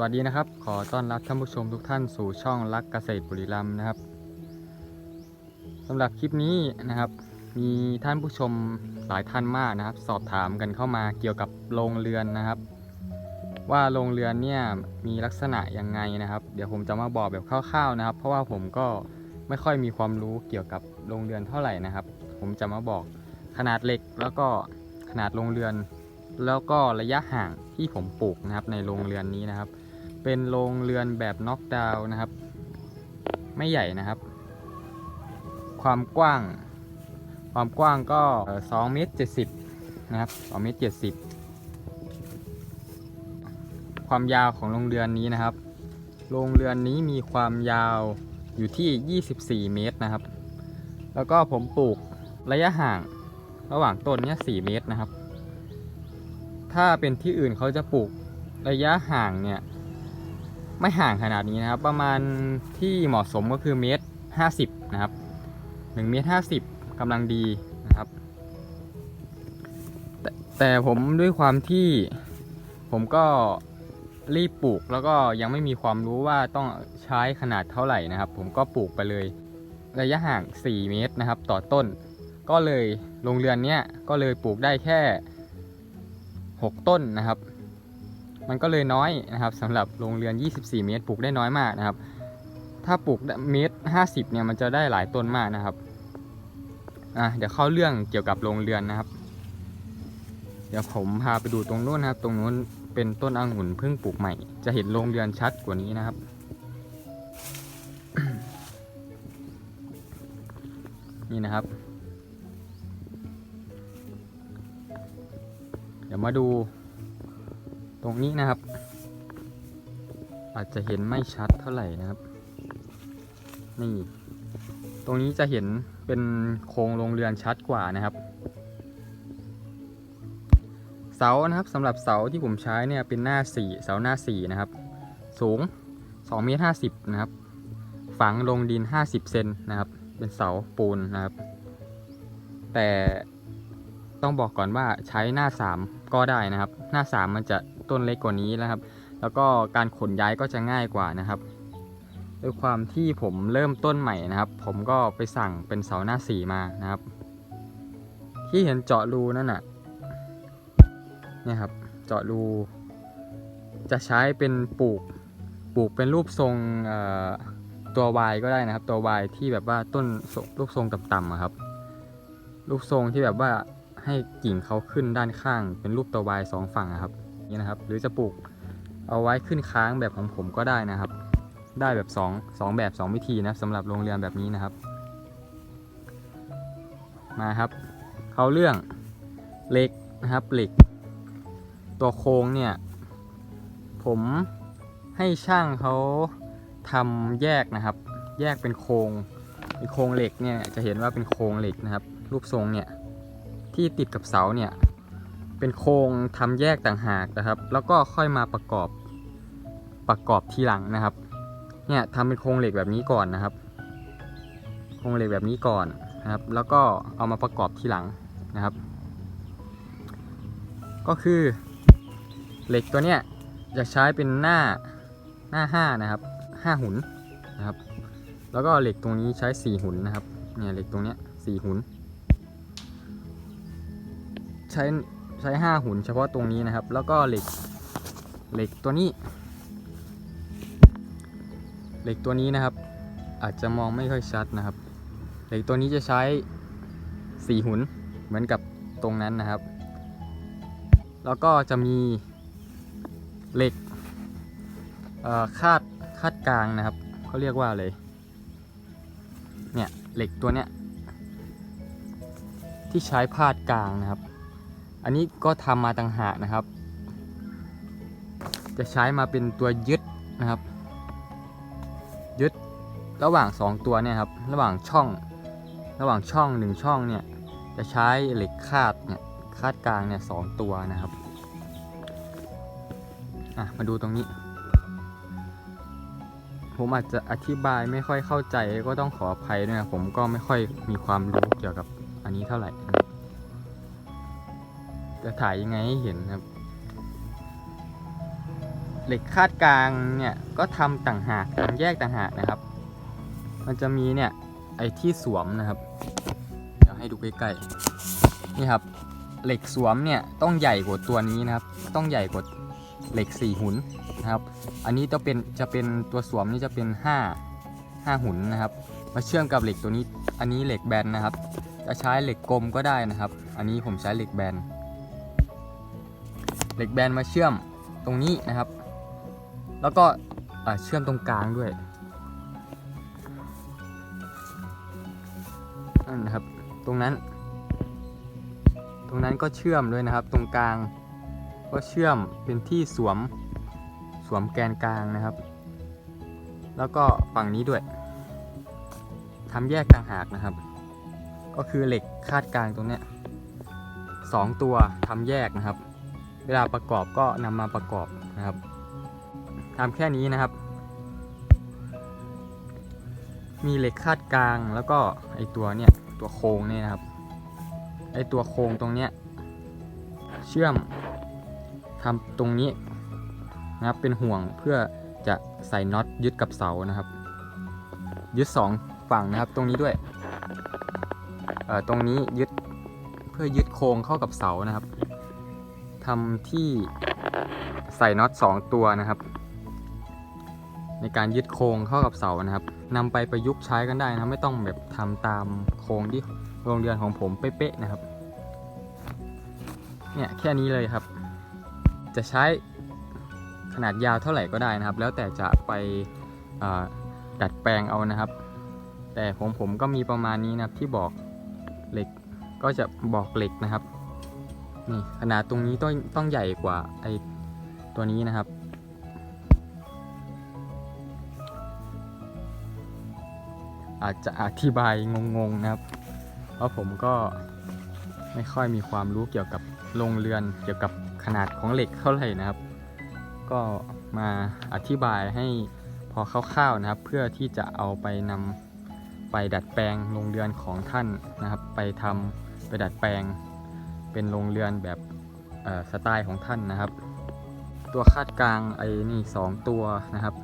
วัสดีนะครับ ขอต้อนรับท่านผู้ชมทุกท่านสู่ช่องรักเกษตรบุรีรัมย์นะครับสำหรับคลิปนี้นะครับ มีท่านผู้ชมหลายท่านมากนะครับ สอบถามกันเข้ามาเกี่ยวกับโรงเรือนนะครับ ว่าโรงเรือนเนี่ยมีลักษณะยังไงนะครับ เดี๋ยวผมจะมาบอกแบบคร่าวๆนะครับ เพราะว่าผมก็ไม่ค่อยมีความรู้เกี่ยวกับโรงเรือนเท่าไหร่นะครับ ผมจะมาบอกขนาดเหล็กแล้วก็ขนาดโรงเรือนแล้วก็ระยะห่างที่ผมปลูกนะครับในโรงเรือนนี้นะครับ เป็นโรงเรือนแบบน็อกดาวน์นะครับ ไม่ใหญ่นะครับ ความกว้าง ความกว้างก็2เมตร70นะครับ2เมตร70 ความยาวของโรงเรือนนี้นะครับ โรงเรือนนี้มีความยาวอยู่ที่ 24 เมตรนะครับ แล้วก็ผมปลูกระยะห่างระหว่างต้นเนี้ย4เมตรนะครับ ถ้าเป็นที่อื่นเขาจะปลูกระยะห่างเนี่ย ไม่ห่างขนาดนี้นะครับ ประมาณที่เหมาะสมก็คือเมตรห้าสิบนะครับหนึ่งเมตรห้าสิบกำลังดีนะครับแต่แต่ผมด้วยความที่ผมก็รีบปลูกแล้วก็ยังไม่มีความรู้ว่าต้องใช้ขนาดเท่าไหร่นะครับ ผมก็ปลูกไปเลย ระยะห่าง 4 เมตรนะครับ ต่อต้น ก็เลยโรงเรือนเนี้ยก็เลยปลูกได้แค่ 6 ต้นนะครับ มันก็เลยน้อยนะครับสำหรับโรงเรือน 24 เมตรปลูกได้น้อยมากนะครับ ถ้าปลูกเมตร 50 เนี่ยมันจะได้หลายต้นมากนะครับอะเดี๋ยวเข้าเรื่องเกี่ยวกับโรงเรือนนะครับ เดี๋ยวผมพาไปดูตรงนู้นนะครับ ตรงนู้นเป็นต้นองุ่นเพิ่งปลูกใหม่ จะเห็นโรงเรือนชัดกว่านี้นะครับนี่นะครับ เดี๋ยวมาดู ตรงนี้นะครับ อาจจะเห็นไม่ชัดเท่าไหร่นะครับ นี่ ตรงนี้จะเห็นเป็นโครงโรงเรือนชัดกว่านะครับ เสานะครับสำหรับเสาที่ผมใช้เนี่ยเป็นหน้า4เสาหน้า4นะครับ สูง2เมตร50นะครับ ฝังลงดิน 50 เซนนะครับ เป็นเสาปูนนะครับ แต่ต้องบอกก่อนว่าใช้หน้า 3 ก็ได้นะครับ หน้า 3 มันจะ ต้นเล็กกว่านี้นะครับ แล้วก็การขนย้ายก็จะง่ายกว่านะครับ ด้วยความที่ผมเริ่มต้นใหม่นะครับ ผมก็ไปสั่งเป็นเสาหน้า4มานะครับ ที่เห็นเจาะรูนั่นน่ะเนี่ยครับเจาะรูจะใช้เป็นปลูกปลูกเป็นรูปทรงตัว Y ก็ได้นะครับ ตัว Y ที่แบบว่าต้นรูปทรงต่ำๆครับ รูปทรงที่แบบว่าให้กิ่งเขาขึ้นด้านข้าง เป็นรูปตัว Y สองฝั่งครับ นี่นะครับ หรือจะปลูกเอาไว้ขึ้นค้างแบบของผมก็ได้นะครับ ได้แบบ2 2แบบ 2 วิธีนะสำหรับโรงเรือนแบบนี้นะครับ มาครับเขาเรื่องเหล็กนะครับเหล็ก ตัวโครงเนี่ย ผมให้ช่างเขาทำแยกนะครับ แยกเป็นโครงเป็นโครงเหล็กเนี่ยจะเห็นว่าเป็นโครงเหล็กนะครับ รูปทรงเนี่ยที่ติดกับเสาเนี่ย เป็นโครงทำแยกต่างหากนะครับ แล้วก็ค่อยมาประกอบประกอบทีหลังนะครับ เนี่ยทำเป็นโครงเหล็กแบบนี้ก่อนนะครับ โครงเหล็กแบบนี้ก่อนนะครับ แล้วก็เอามาประกอบทีหลังนะครับ ก็คือเหล็กตัวเนี้ยจะใช้เป็นหน้าหน้าห้านะครับห้าหุนนะครับ แล้วก็เหล็กตรงนี้ใช้สี่หุนนะครับ เนี่ยเหล็กตรงเนี้ยสี่หุน ใช้ ใช้ห้าหุ่นเฉพาะตรงนี้นะครับ แล้วก็เหล็กเหล็กตัวนี้ เหล็กตัวนี้นะครับ อาจจะมองไม่ค่อยชัดนะครับ เหล็กตัวนี้จะใช้สี่หุ่นเหมือนกับตรงนั้นนะครับ แล้วก็จะมีเหล็กคาดคาดกลางนะครับเขาเรียกว่าอะไรเนี่ยเหล็กตัวเนี้ยที่ใช้พาดกลางนะครับ อันนี้ก็ทำมาต่างหากนะครับ จะใช้มาเป็นตัวยึดนะครับ ยึดระหว่าง 2 ตัวเนี่ยครับระหว่างช่อง ระหว่างช่อง 1 ช่องเนี่ยจะใช้เหล็กคาดเนี่ยคาดกลางเนี่ยสตัวนะครับอะมาดูตรงนี้ ผมอาจจะอธิบายไม่ค่อยเข้าใจก็ต้องขออภัยด้วยนะผมก็ไม่ค่อยมีความรู้เกี่ยวกับอันนี้เท่าไหร่ จะถ่ายยังไงให้เห็นครับ เหล็กคาดกลางเนี่ยก็ทำต่างหากทำแยกต่างหากนะครับ มันจะมีเนี่ยไอ้ที่สวมนะครับ เดี๋ยวให้ดูใกล้ๆนี่ครับ เหล็กสวมเนี่ยต้องใหญ่กว่าตัวนี้นะครับ ต้องใหญ่กว่าเหล็กสี่หุนนะครับ อันนี้จะเป็นจะเป็นตัวสวมนี่จะเป็นห้าห้าหุนนะครับ มาเชื่อมกับเหล็กตัวนี้ อันนี้เหล็กแบนนะครับ จะใช้เหล็กกลมก็ได้นะครับ อันนี้ผมใช้เหล็กแบน เหล็กแบนมาเชื่อมตรงนี้นะครับ แล้วก็เชื่อมตรงกลางด้วยนั่นนะครับ ตรงนั้น ตรงนั้นก็เชื่อมด้วยนะครับ ตรงกลางก็เชื่อมเป็นที่สวมสวมแกนกลางนะครับ แล้วก็ฝั่งนี้ด้วยทำแยกต่างหากนะครับ ก็คือเหล็กคาดกลางตรงเนี้ยสองตัวทำแยกนะครับ เวลาประกอบก็นำมาประกอบนะครับทำแค่นี้นะครับ มีเหล็กคาดกลางแล้วก็ไอตัวเนี่ยตัวโครงเนี่ยนะครับ ไอตัวโครงตรงเนี้ยเชื่อมทำตรงนี้นะครับเป็นห่วงเพื่อจะใส่น็อตยึดกับเสานะครับ ยึดสองฝั่งนะครับตรงนี้ด้วยเอ่อตรงนี้ยึดเพื่อยึดโครงเข้ากับเสานะครับ ทำที่ใส่น็อตสองตัวนะครับ ในการยึดโครงเข้ากับเสานะครับนำไปประยุกต์ใช้กันได้นะไม่ต้องแบบทำตามโครงที่โรงเรือนของผมเป๊ะๆนะครับเนี่ยแค่นี้เลยครับ จะใช้ขนาดยาวเท่าไหร่ก็ได้นะครับ แล้วแต่จะไปดัดแปลงเอานะครับ แต่ของผมก็มีประมาณนี้นะครับที่บอกเหล็กก็จะบอกเหล็กนะครับ นี่ขนาดตรงนี้ต้องต้องใหญ่กว่าไอตัวนี้นะครับ อาจจะอธิบายงงๆนะครับ เพราะผมก็ไม่ค่อยมีความรู้เกี่ยวกับโรงเรือนเกี่ยวกับขนาดของเหล็กเท่าไหร่นะครับ ก็มาอธิบายให้พอคร่าวๆนะครับ เพื่อที่จะเอาไปนำไปดัดแปลงโรงเรือนของท่านนะครับ ไปทำไปดัดแปลง เป็นโรงเรือนแบบสไตล์ของท่านนะครับ ตัวคาดกลางไอ้นี่สองตัวนะครับ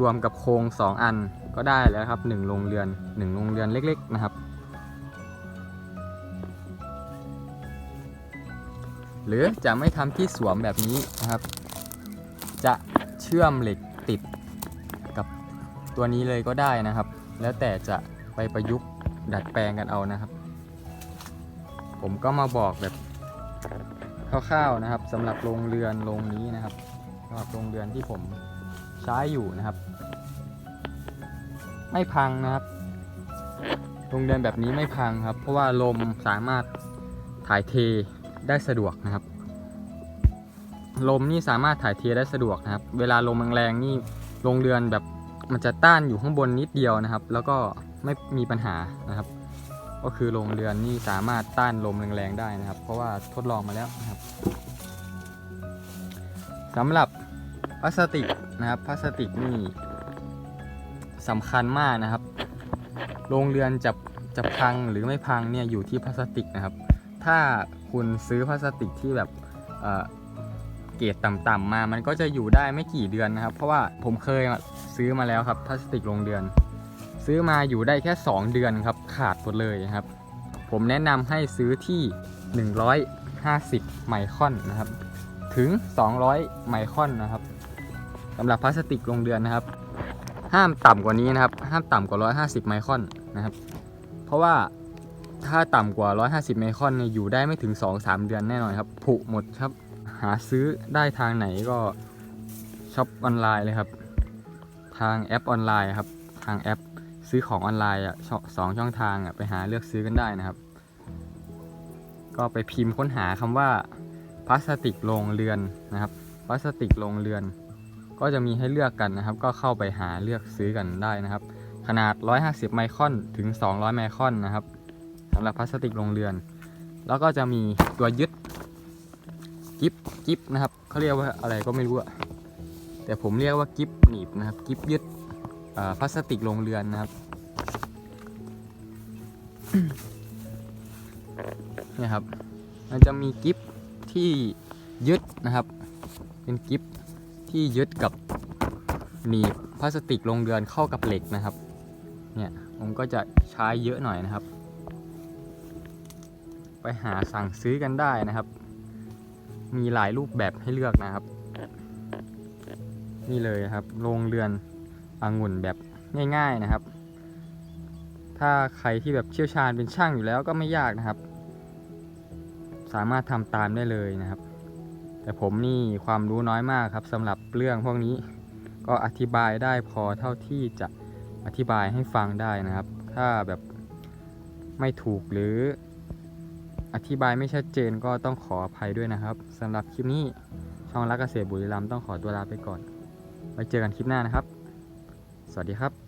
รวมกับโครง2อันก็ได้แล้วครับ1โรงเรือน1โรงเรือนเล็ก ๆนะครับ หรือจะไม่ทำที่สวมแบบนี้นะครับ จะเชื่อมเหล็กติดกับตัวนี้เลยก็ได้นะครับ แล้วแต่จะไปประยุกต์ดัดแปลงกันเอานะครับ ผมก็มาบอกแบบคร่าวๆนะครับสำหรับโรงเรือนโรงนี้นะครับสำหรับโรงเรือนที่ผมใช้อยู่นะครับ ไม่พังนะครับโรงเรือนแบบนี้ไม่พังครับ เพราะว่าลมสามารถถ่ายเทได้สะดวกนะครับ ลมนี่สามารถถ่ายเทได้สะดวกนะครับ เวลาลมแรงๆนี่โรงเรือนแบบมันจะต้านอยู่ข้างบนนิดเดียวนะครับ แล้วก็ไม่มีปัญหานะครับ ก็คือโรงเรือนนี่สามารถต้านลมแรงๆได้นะครับ เพราะว่าทดลองมาแล้วนะครับสำหรับพลาสติกนะครับพลาสติกนี่สำคัญมากนะครับโรงเรือนจะจะพังหรือไม่พังเนี่ยอยู่ที่พลาสติกนะครับ ถ้าคุณซื้อพลาสติกที่แบบเเกรดต่ำๆมา มันก็จะอยู่ได้ไม่กี่เดือนนะครับ เพราะว่าผมเคยซื้อมาแล้วครับพลาสติกโรงเรือน ซื้อมาอยู่ได้แค่ 2 เดือนครับขาดหมดเลยครับ ผมแนะนำให้ซื้อที่ 150 ไมครอนนะครับ ถึง 200 ไมครอนนะครับสำหรับพลาสติกโรงเรือนนะครับ ห้ามต่ำกว่านี้นะครับ ห้ามต่ำกว่า 150 ไมครอนนะครับ เพราะว่าถ้าต่ำกว่า 150 ไมครอนเนี่ยอยู่ได้ไม่ถึง 2-3 เดือนแน่นอนครับผุหมดครับ หาซื้อได้ทางไหนก็ช็อปออนไลน์เลยครับ ทางแอปออนไลน์ครับ ทางแอป ซื้อของออนไลน์อะสองช่องทางอะไปหาเลือกซื้อกันได้นะครับ ก็ไปพิมพ์ค้นหาคำว่าพลาสติกโรงเรือนนะครับพลาสติกโรงเรือน ก็จะมีให้เลือกกันนะครับ ก็เข้าไปหาเลือกซื้อกันได้นะครับ ขนาด 150 ไมครอนถึง 200 ไมครอนนะครับสำหรับพลาสติกโรงเรือน แล้วก็จะมีตัวยึดกิฟกิฟนะครับเขาเรียกว่าอะไรก็ไม่รู้อะแต่ผมเรียกว่ากิฟหนีบนะครับกิฟยึด พลาสติกโรงเรือนนะครับเนี่ยครับ มันจะมีกิฟที่ยึดนะครับ เป็นกิฟที่ยึดกับหนีบพลาสติกลงเรือนเข้ากับเหล็กนะครับ เนี่ยผมก็จะใช้เยอะหน่อยนะครับ ไปหาสั่งซื้อกันได้นะครับ มีหลายรูปแบบให้เลือกนะครับ นี่เลยครับโรงเรือน องุ่นแบบง่าย ๆนะครับ ถ้าใครที่แบบเชี่ยวชาญเป็นช่างอยู่แล้วก็ไม่ยากนะครับ สามารถทำตามได้เลยนะครับ แต่ผมนี่ความรู้น้อยมากครับสำหรับเรื่องพวกนี้ก็อธิบายได้พอเท่าที่จะอธิบายให้ฟังได้นะครับ ถ้าแบบไม่ถูกหรืออธิบายไม่ชัดเจนก็ต้องขออภัยด้วยนะครับสำหรับคลิปนี้ช่องรักเกษตรบุรีรัมย์ต้องขอตัวลาไปก่อน ไว้เจอกันคลิปหน้านะครับ สวัสดีครับ